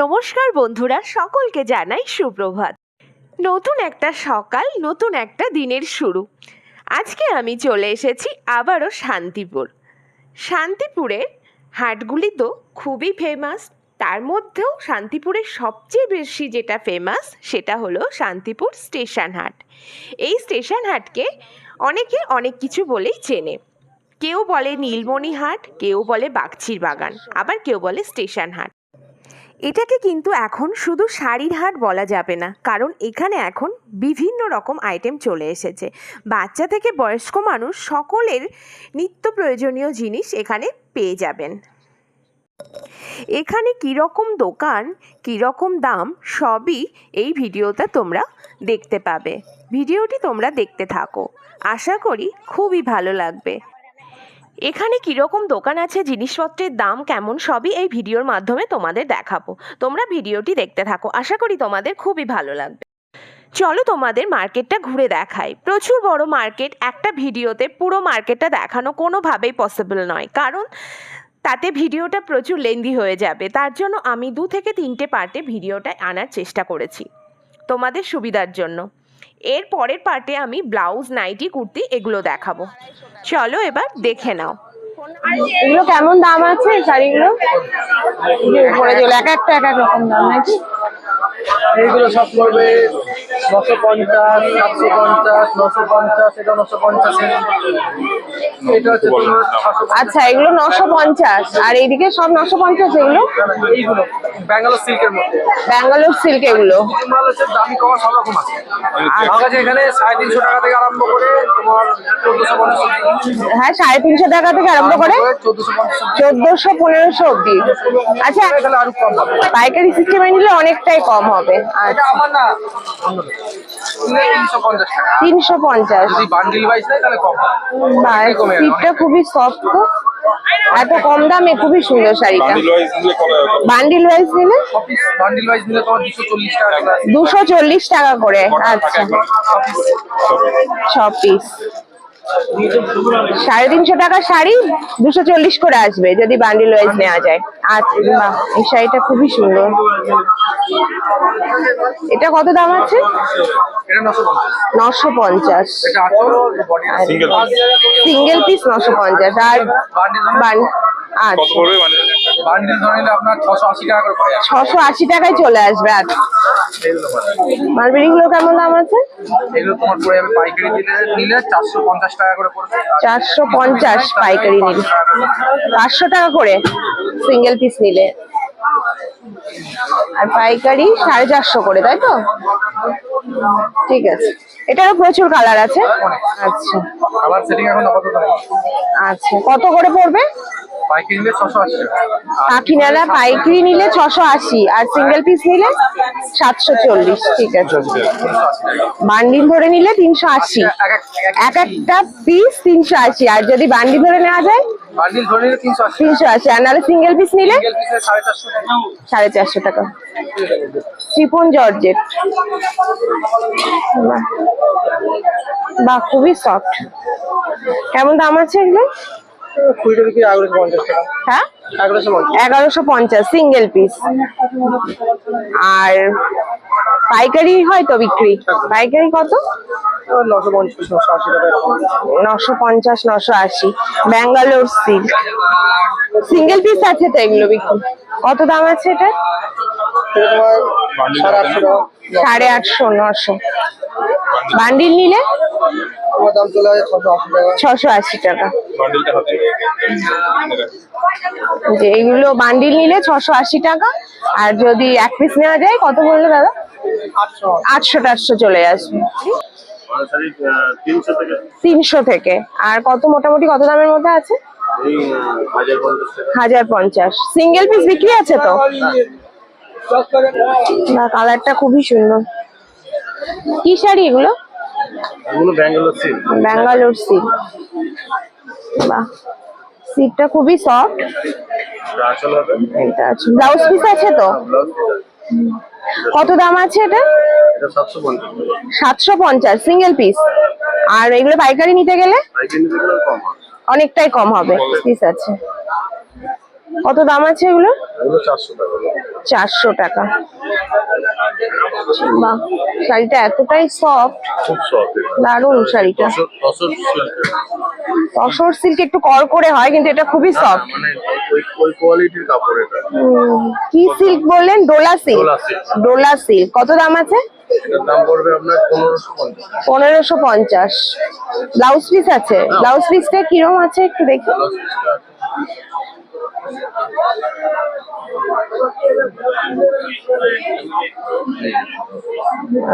নমস্কার বন্ধুরা, সকলকে জানাই সুপ্রভাত। নতুন একটা সকাল, নতুন একটা দিনের শুরু। আজকে আমি চলে এসেছি আবারও শান্তিপুর। শান্তিপুরের হাটগুলি তো খুবই ফেমাস তার মধ্যেও শান্তিপুরের সবচেয়ে বেশি যেটা ফেমাস সেটা হলো শান্তিপুর স্টেশন হাট। এই স্টেশন হাটকে অনেকে অনেক কিছু বলেই চেনে। কেউ বলে নীলমণি হাট, কেউ বলে বাগচির বাগান আবার কেউ বলে স্টেশন হাট। এটাকে কিন্তু এখন শুধু শাড়ির হাট বলা যাবে না, কারণ এখানে এখন বিভিন্ন রকম আইটেম চলে এসেছে। বাচ্চা থেকে বয়স্ক মানুষ সকলের নিত্য প্রয়োজনীয় জিনিস এখানে পেয়ে যাবেন। এখানে কীরকম দোকান, কীরকম দাম, সবই এই ভিডিওতে তোমরা দেখতে পাবে। ভিডিওটি তোমরা দেখতে থাকো। আশা করি খুবই ভালো লাগবে। এখানে কীরকম দোকান আছে, জিনিসপত্রের দাম কেমন, সবই এই ভিডিওর মাধ্যমে তোমাদের দেখাবো। তোমরা ভিডিওটি দেখতে থাকো, আশা করি তোমাদের খুবই ভালো লাগবে। চলো তোমাদের মার্কেটটা ঘুরে দেখাই। প্রচুর বড় মার্কেট, একটা ভিডিওতে পুরো মার্কেটটা দেখানো কোনোভাবেই পসিবল নয়। কারণ তাতে ভিডিওটা প্রচুর লেন্দি হয়ে যাবে। তার জন্য আমি দু থেকে তিনটে পার্টে ভিডিওটা আনার চেষ্টা করেছি। তোমাদের সুবিধার জন্য। এর পরের পার্টে আমি ব্লাউজ নাইটি কুর্তি এগুলো দেখাবো। চলো এবার দেখে নাও। এগুলো কেমন দাম আছে শাড়িগুলো? এই যে উপরে যেগুলো এক একটা এক এক রকম দাম নাকি? এইগুলো সব পড়বে নশো পঞ্চাশ সাতশো পঞ্চাশ নশো পঞ্চাশ এটা নশো পঞ্চাশ। এটা হচ্ছে আচ্ছা এগুলো নশো পঞ্চাশ। আর এইদিকে সব নশো পঞ্চাশ এগুলো? এইগুলো। ব্যাঙ্গালোর সিল্কের মধ্যে। ব্যাঙ্গালোর সিল্ক এগুলো। দামি কমা সব রকম আছে। আমার কাছে এখানে সাড়ে তিনশো টাকা থেকে আরম্ভ করে তোমার চোদ্দশো পঞ্চাশ হ্যাঁ সাড়ে তিনশো টাকা থেকে আরম্ভ করে চোদ্দশো পনেরোশো অব্দি আচ্ছা পাইকারি সিস্টেমে নিলে অনেকটাই কম হবে আচ্ছা। তিনশো পঞ্চাশ। সিটটা খুবই সফট এত কম দামে খুবই সুন্দর শাড়িটা। বান্ডিল ওয়াইজ নিলে বান্ডিল ওয়াইজ নিলে? তোমার দুশো চল্লিশ টাকা করে। দুশো চল্লিশ টাকা করে আচ্ছা। ছ পিস সাড়ে তিনশো টাকা শাড়ি দুশো চল্লিশ করে আসবে যদি বান্ডিল ওয়াইজ নেওয়া যায়। আচ্ছা এই শাড়িটা খুবই সুন্দর। এটা কত দাম আছে? নশো পঞ্চাশ। সিঙ্গেল পিস নশো পঞ্চাশ। আর আচ্ছা। বান্ডিল ধরে নিলে আপনার ছশো আশি টাকা করে পড়ে টাকায় চলে আসবে আচ্ছা মালবেরি গুলো কেমন দাম আছে? এগুলো তোমার পড়ে যাবে পাইকারি দিলে নিলে চারশো পঞ্চাশ টাকা করে পড়বে। চারশো পঞ্চাশ পাইকারি নিলে। পাঁচশো টাকা করে সিঙ্গেল পিস নিলে। আর পাইকারি সাড়ে চারশো করে তাই তো? ঠিক আছে। এটারও প্রচুর কালার আছে। আচ্ছা। আচ্ছা। কত করে পড়বে? পাইকারি নিলে পাইকারি নিলে ছশো আশি আর সিঙ্গেল পিস নিলে সাতশো চল্লিশ ঠিক আছে। বান্ডিল ধরে নিলে তিনশো আশি। এক এক এক একটা পিস তিনশো আশি আর যদি বান্ডিল ধরে নেওয়া যায় বান্ডিল ধরে নিলে তিনশো আশি আর নাহলে সিঙ্গেল পিস নিলে সাড়ে চারশো টাকা। Chiffon georgette. বাহ খুবই সফট কেমন দাম আছে এগুলো? কুড়িটা বিক্রি এগারোশো পঞ্চাশ টাকা? হ্যাঁ? এগারোশো পঞ্চাশ। সিঙ্গেল পিস আর পাইকারি হয় তো বিক্রি? পাইকারি কত? নশো পঞ্চাশ নশো আশি ব্যাঙ্গালোর সিল্ক সিঙ্গেল পিস আছে তো এগুলো বিক্রি? কত দাম আছে এটা? সাড়ে আটশো নশো। বান্ডিল নিলে? তোমার দাম চলে আসে ছশো আশি টাকা। যে এগুলো বান্ডিল নিলে ছশো আশি টাকা আর যদি এক পিস নেওয়া যায় কত বলল দাদা? আটশো। টাটশো চলে আসবে। তিনশো থেকে। আর কত মোটামুটি কত দামের মধ্যে আছে? হাজার পঞ্চাশ সিঙ্গেল পিস বিক্রি আছে তো? না কালারটা খুবই সুন্দর। কি শাড়ি এগুলো? এগুলো ব্যাঙ্গালোর সিল্ক ব্যাঙ্গালোর সিল্ক বাহ। সিটটা খুবই সফট এটা আছে ব্লাউজ পিস আছে তো? কত দাম আছে এটা? এটা সাতশো পঞ্চাশ সিঙ্গেল পিস আর এগুলো পাইকারি নিতে গেলে? অনেকটাই কম হবে পিস আছে। কত দাম আছে এগুলো? এগুলো চারশো টাকা। চারশো টাকা। বাহ শাড়িটা এতটাই সফট সফট দারুণ শাড়িটা। তসর সিল্ক একটু কর করে হয় কিন্তু এটা খুবই সফট মানে কি সিল্ক বললেন? ডোলা সিল্ক ডোলা সিল্ক কত দাম আছে? পনেরোশো পঞ্চাশ। ব্লাউজ পিস আছে? ব্লাউজ পিসটা কিরম আছে একটু দেখি।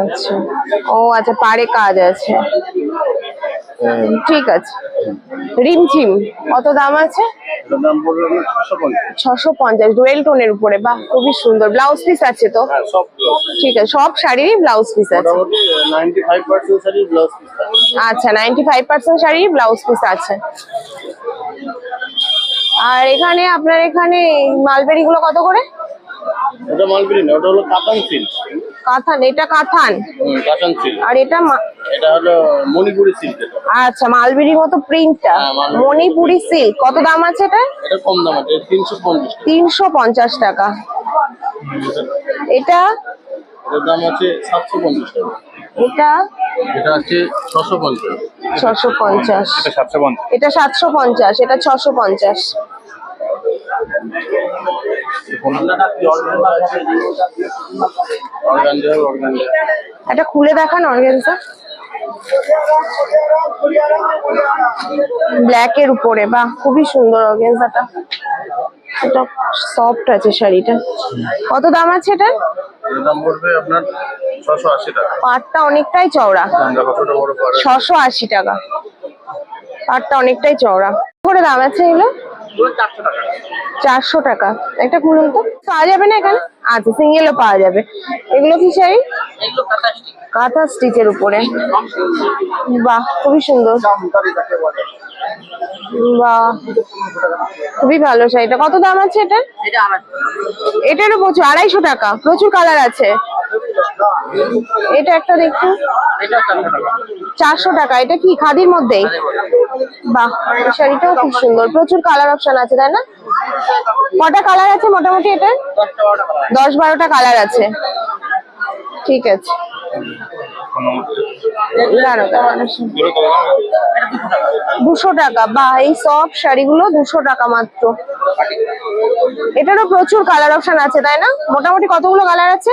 আচ্ছা। ও আচ্ছা পারে কাজ আছে। ঠিক আছে। রিমঝিম কত দাম আছে? ছশো পঞ্চাশ। ডুয়েল টোনের উপরে। বাহ খুবই সুন্দর। ব্লাউজ পিস আছে তো? হ্যাঁ ঠিক আছে সব শাড়িরই ব্লাউজ পিস আছে। মোটামুটি নাইনটি ফাইভ পার্সেন্ট শাড়ি আচ্ছা নাইনটি ফাইভ পার্সেন্ট শাড়ির ব্লাউজ পিস আছে। আর এখানে আপনার এখানে মালবেরি গুলো কত করে? ওটা মালবিরি না ওটা হলো কাতান সিল্ক। কাথান এটা কাথান সিল্ক। আর এটা মা- এটা হলো মণিপুরি সিল্ক আচ্ছা মালবেরির মতো প্রিন্টটা? হ্যাঁ, মণিপুরি সিল্ক। কত দাম আছে এটা? এটা কম দাম আছে টাকা। এটা? এটার দাম আছে সাতশো পঞ্চাশ টাকা। এটা এটা আছে ছশো পঞ্চাশ। ছশো পঞ্চাশ। এটা সাতশো পঞ্চাশ। এটা সাতশো পঞ্চাশ এটা ছশো পঞ্চাশ। অর্গানজা অর্গানজা এটা খুলে দেখান অর্গেনজা। ব্ল্যাক এর উপরে বাহ খুবই সুন্দর অর্গেনজাটা। এটা সফট আছে শাড়িটা। কত দাম আছে এটা? দাম পড়বে আপনার ছশো আশি টাকা। পাটটা অনেকটাই চওড়া। ছশো আশি টাকা। পাটটা অনেকটাই চওড়া। করে দাম আছে এগুলো? চারশো টাকা। চারশো টাকা। একটা খুলুন তো। পাওয়া যাবে না এখানে? আচ্ছা সিঙ্গেলও পাওয়া যাবে। এগুলো কি শাড়ি? কাঁথা স্টিচের উপরে। বাহ খুবই সুন্দর। বাহ, খুবই ভালো শাড়িটা। কত দাম আছে এটা এটারও প্রচুর, আড়াইশো টাকা, প্রচুর কালার আছে। এটা একটা দেখুন চারশো টাকা, এটা কি, খাদির মধ্যেই? বাহ শাড়িটাও খুব সুন্দর, প্রচুর কালার অপশন আছে, তাই না? কটা কালার আছে মোটামুটি এটা দশ বারোটা কালার আছে। ঠিক আছে। দুশো টাকা। বা এই সব শাড়িগুলো দুশো টাকা মাত্র। এটারও প্রচুর কালার অপশন আছে, তাই না? মোটামুটি কতগুলো কালার আছে?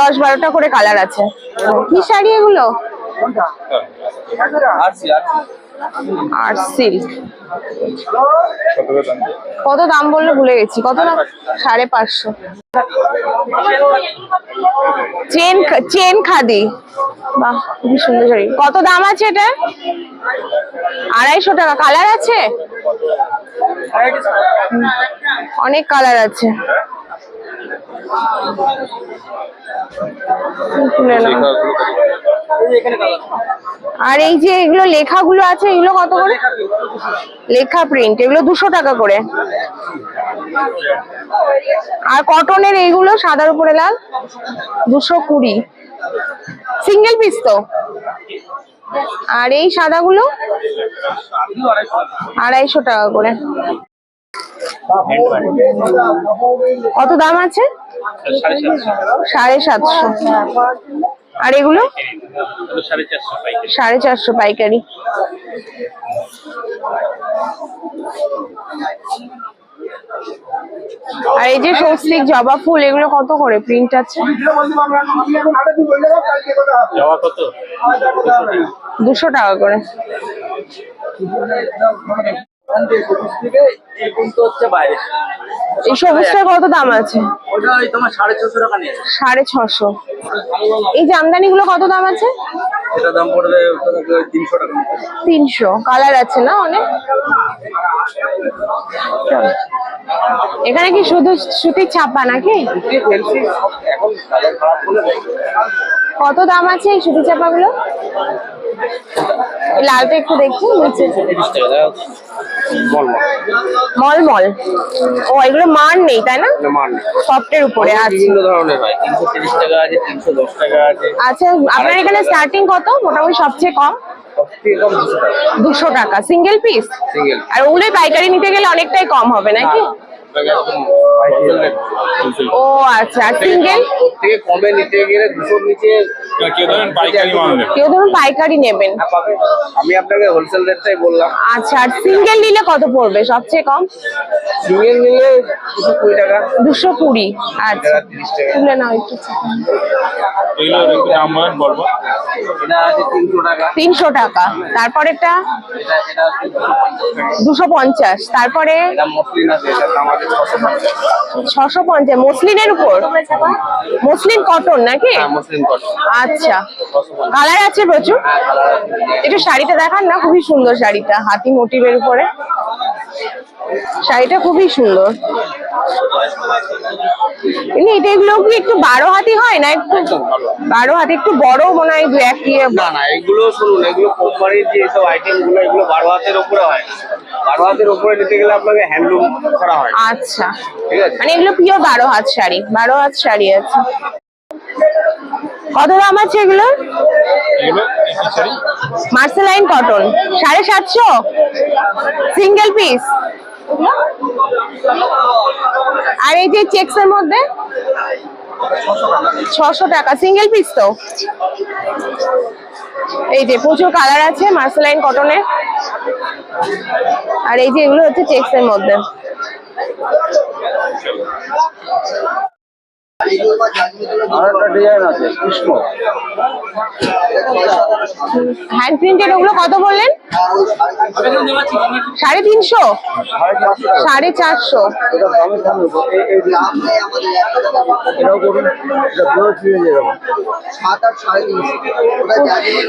দশ বারোটা করে কালার আছে। কি শাড়ি এগুলো? আর সিল্ক কত দাম বললে ভুলে গেছি। কত দাম সাড়ে পাঁচশো। চেন চেন খাদি। বাহ, খুবই সুন্দর শাড়ি। কত দাম আছে এটা? আড়াইশো টাকা। কালার আছে? অনেক কালার আছে। নাও। আর এই যে এগুলো লেখাগুলো আছে, এগুলো কত করে? লেখা প্রিন্ট এগুলো দুশো টাকা করে। আর কটনের এইগুলো সাদার উপরে লাল, দুশো কুড়ি। সিঙ্গেল পিস তো। আর এই সাদাগুলো আড়াইশো টাকা করে। কত দাম আছে? সাড়ে সাতশো। আর এগুলো? সাড়ে চারশো পাইকারি। আর এই যে স্বস্তিক জবা ফুল এগুলো কত করে? প্রিন্ট আছে? দুশো টাকা করে। এই সবুজটার কত দাম আছে? সাড়ে ছশো এই জামদানি গুলো কত দাম আছে? তিনশো কালার আছে না অনেক? এখানে কি শুধু সুতির ছাপা নাকি? কত দাম আছে এই সুতি চাপাগুলো এই লালটা একটু দেখছি নিচে। মলমল। ও এগুলো মান নেই তাই না? সফটের উপরে আছে বিভিন্ন ধরনের হয়। তিনশো তিরিশ টাকা আছে টাকা আচ্ছা আপনার এখানে স্টার্টিং কত? মোটামুটি সবচেয়ে কম? দুশো টাকা। সিঙ্গেল পিস আর ওগুলোই পাইকারি নিতে গেলে অনেকটাই কম হবে নাকি? বলব। ও আচ্ছা। সিঙ্গেল থেকে কমে নিতে গেলে দুশোর নিচে কেউ ধরেন পাইকারি মাল নেবে কেউ ধরুন পাইকারি নেবেন। হ্যাঁ, আমি আপনাকে হোলসেল রেটটাই বললাম। আচ্ছা আর সিঙ্গেল নিলে কত পড়বে সবচেয়ে কম? সিঙ্গেল নিলে দুশো কুড়ি টাকা। দুশো কুড়ি আচ্ছা। টাকা তিরিশ টাকা। তুলে নাও একটু। এগুলো একটু দাম বলেন বলব। তিনশো টাকা। তিনশো টাকা। তারপরেরটা? এটা এটা আছে দুশো পঞ্চাশ। তারপরে? এটা মসলিন আছে এটা দাম আছে ছশো পঞ্চাশ। মসলিনের উপর? মসলিন কটন নাকি? হ্যাঁ মসলিন কটন আচ্ছা। কালার আছে প্রচুর। একটু শাড়িটা দেখান না খুবই সুন্দর শাড়িটা হাতি মোটিভের উপরে। শাড়িটা খুবই সুন্দর। এটা এগুলো কি একটু বারো হাতি হয় না একটু? বারো হাতি একটু বড় মনে হয় দু এক ইয়ে না না এগুলো শুনুন এগুলো কোম্পানির যে সব আইটেমগুলো এগুলো বারো হাতের উপরে হয়। বারো হাতের উপরে নিতে গেলে আপনাকে হ্যান্ডলুম করা হয়। আচ্ছা। মানে এগুলো পিওর বারো হাত শাড়ি বারো হাত শাড়ি আছে। কত দাম আছে এগুলো? মার্সেলাইন কটন। সাড়ে সাতশো? সিঙ্গেল পিস আর এই যে চেক্স এর মধ্যে? ছশো টাকা। সিঙ্গেল পিস তো? এই যে প্রচুর কালার আছে মার্সেলাইন কটনের আর এই যে এগুলো হচ্ছে চেক্স এর মধ্যে। হ্যান্ড প্রিন্টেড ওগুলো কত বললেন? সাড়ে তিনশো? সাড়ে চারশো। হয়ে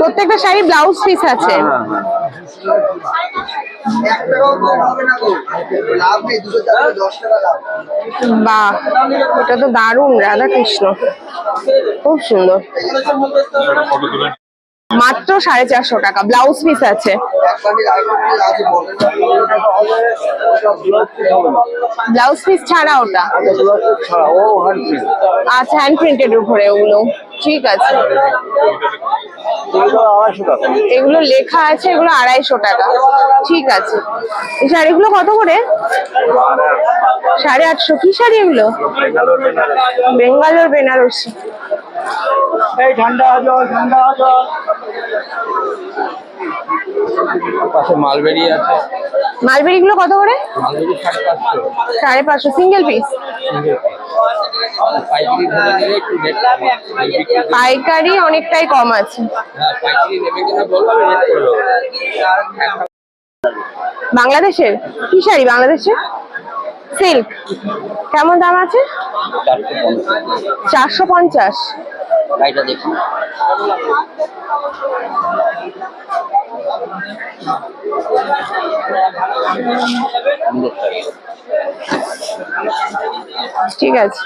প্রত্যেকটা শাড়ি ব্লাউজ পিস আছে। হ্যাঁ হ্যাঁ লাভ বাহ এটা তো দারুণ। রাধা কৃষ্ণ খুব সুন্দর। মাত্র সাড়ে চারশো টাকা। ব্লাউজ পিস আছে। ব্লাউজ পিস ছাড়া ওটা আচ্ছা হ্যান্ড প্রিন্টেড উপরে ওগুলো। ঠিক আছে। এগুলো লেখা আছে, এগুলো আড়াইশো টাকা। ঠিক আছে। এই শাড়িগুলো কত করে? সাড়ে আটশো। কি শাড়ি এগুলো? বেঙ্গালোর বেনারসি। এই ঠান্ডা জল ঠান্ডা জল পাশে মালবেরি আছে। মালবেরি গুলো কত করে? মালবেরি সাড়ে পাঁচশো। সিঙ্গেল পিস পাইকারি অনেকটাই কম আছে। হ্যাঁ বাংলাদেশের? কি শাড়ি বাংলাদেশের? সিল্ক। কেমন দাম আছে? চারশো পঞ্চাশ। গাড়িটা দেখুন। ঠিক আছে।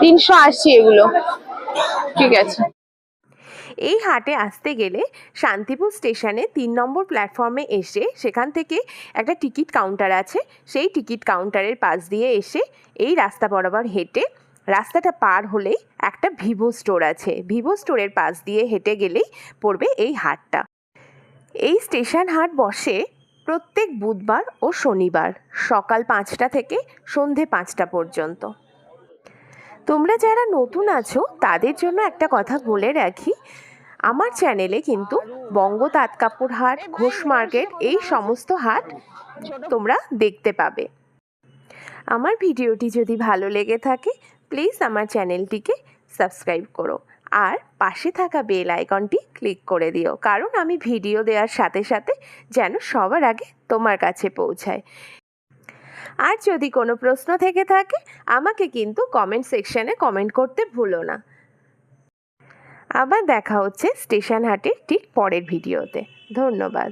তিনশো আশি এগুলো। ঠিক আছে। এই হাটে আসতে গেলে শান্তিপুর স্টেশনে তিন নম্বর প্ল্যাটফর্মে এসে সেখান থেকে একটা টিকিট কাউন্টার আছে। সেই টিকিট কাউন্টারের পাশ দিয়ে এসে এই রাস্তা বরাবর হেঁটে রাস্তাটা পার হলেই একটা ভিভো স্টোর আছে। ভিভো স্টোরের পাশ দিয়ে হেঁটে গেলেই পড়বে এই হাটটা। এই স্টেশন হাট বসে প্রত্যেক বুধবার ও শনিবার সকাল পাঁচটা থেকে সন্ধে পাঁচটা পর্যন্ত। তোমরা যারা নতুন আছো, তাদের জন্য একটা কথা বলে রাখি আমার চ্যানেলে কিন্তু বঙ্গ তাঁত কাপড় হাট ঘোষ মার্কেট এই সমস্ত হাট তোমরা দেখতে পাবে। আমার ভিডিওটি যদি ভালো লেগে থাকে প্লিজ আমার চ্যানেলটিকে সাবস্ক্রাইব করো আর পাশে থাকা বেল আইকনটি ক্লিক করে দিও কারণ আমি ভিডিও দেওয়ার সাথে সাথে যেন সবার আগে তোমার কাছে পৌঁছায়। আর যদি কোনো প্রশ্ন থেকে থাকে আমাকে কিন্তু কমেন্ট সেকশানে কমেন্ট করতে ভুলো না। আবার দেখা হচ্ছে স্টেশন হাটের ঠিক পরের ভিডিওতে। ধন্যবাদ।